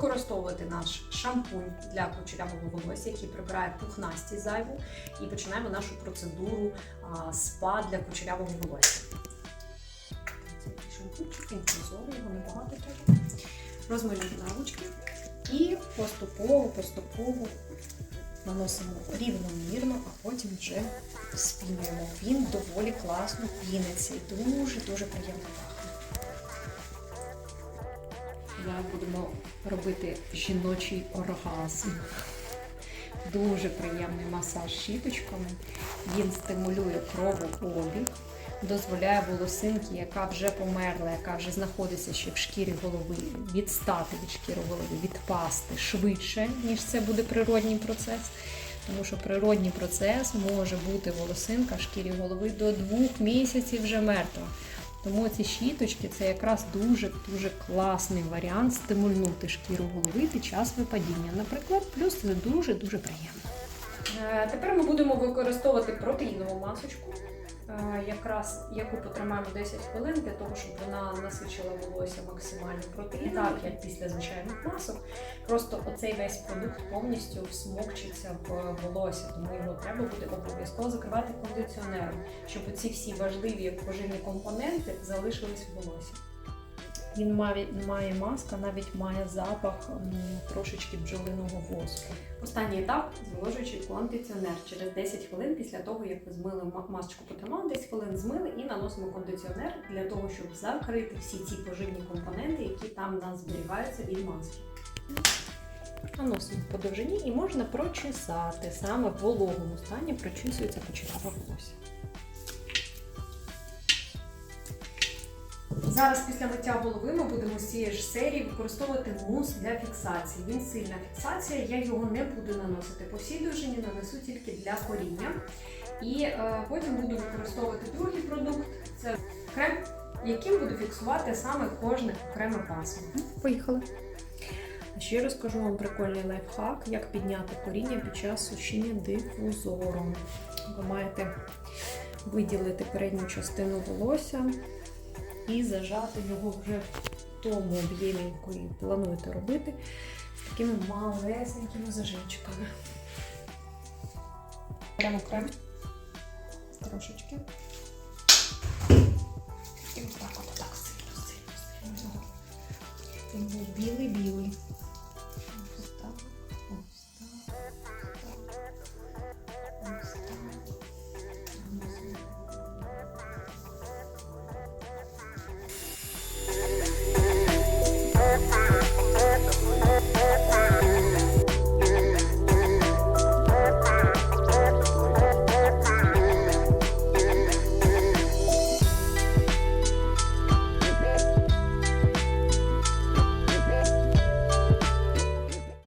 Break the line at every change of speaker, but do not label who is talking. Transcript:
використовувати наш шампунь для кучерявого волосся, який прибирає пухнасті зайву, і починаємо нашу процедуру спа для кучерявого волосся. Шампунчик, інфузорний, його небагато треба. Розмилюємо на ручки і поступово, поступово наносимо рівномірно, а потім вже спінюємо. Він доволі класно піниться і дуже-дуже приємно. Зараз будемо робити жіночий оргазм. Дуже приємний масаж щіточками. Він стимулює кровообіг, дозволяє волосинки, яка вже померла, яка вже знаходиться ще в шкірі голови, відстати від шкіри голови, відпасти швидше, ніж це буде природній процес. Тому що природній процес може бути волосинка в шкірі голови до двох місяців вже мертва. Тому ці щіточки це якраз дуже-дуже класний варіант стимульнути шкіру голови під час випадіння. Наприклад, плюс це дуже-дуже приємно. Е, Тепер ми будемо використовувати протеїнову масочку, якраз яку потримаємо 10 хвилин для того, щоб вона насичила волосся максимально протеїном, так як після звичайних масок. Просто оцей весь продукт повністю всмокчиться в волосся, тому його треба буде обов'язково закривати кондиціонером, щоб оці всі важливі поживні компоненти залишились в волосі. Він має, маска, навіть має запах трошечки бджолиного воску. Останній етап зволожуючий кондиціонер через 10 хвилин після того, як ви змили масочку потримали, 10 хвилин змили і наносимо кондиціонер для того, щоб закрити всі ці поживні компоненти, які там у нас зберігаються від маски. Наносимо по довжині і можна прочесати. Саме в вологому стані прочісується кучеряве волосся. Зараз після миття голови ми будемо з цієї ж серії використовувати мус для фіксації. Він сильна фіксація, я його не буду наносити по всій довжині, нанесу тільки для коріння. І е, потім буду використовувати другий продукт це крем, яким буду фіксувати саме кожне окреме пасмо. Поїхали. Ще розкажу вам прикольний лайфхак, як підняти коріння під час сушіння дифузором. Ви маєте виділити передню частину волосся і зажати його вже в тому об'ємі, який плануєте робити, з такими малесенькими зажимчиками. Беремо крем трошечки. І отак от так сильно, сильно, сильно. Він був білий-білий.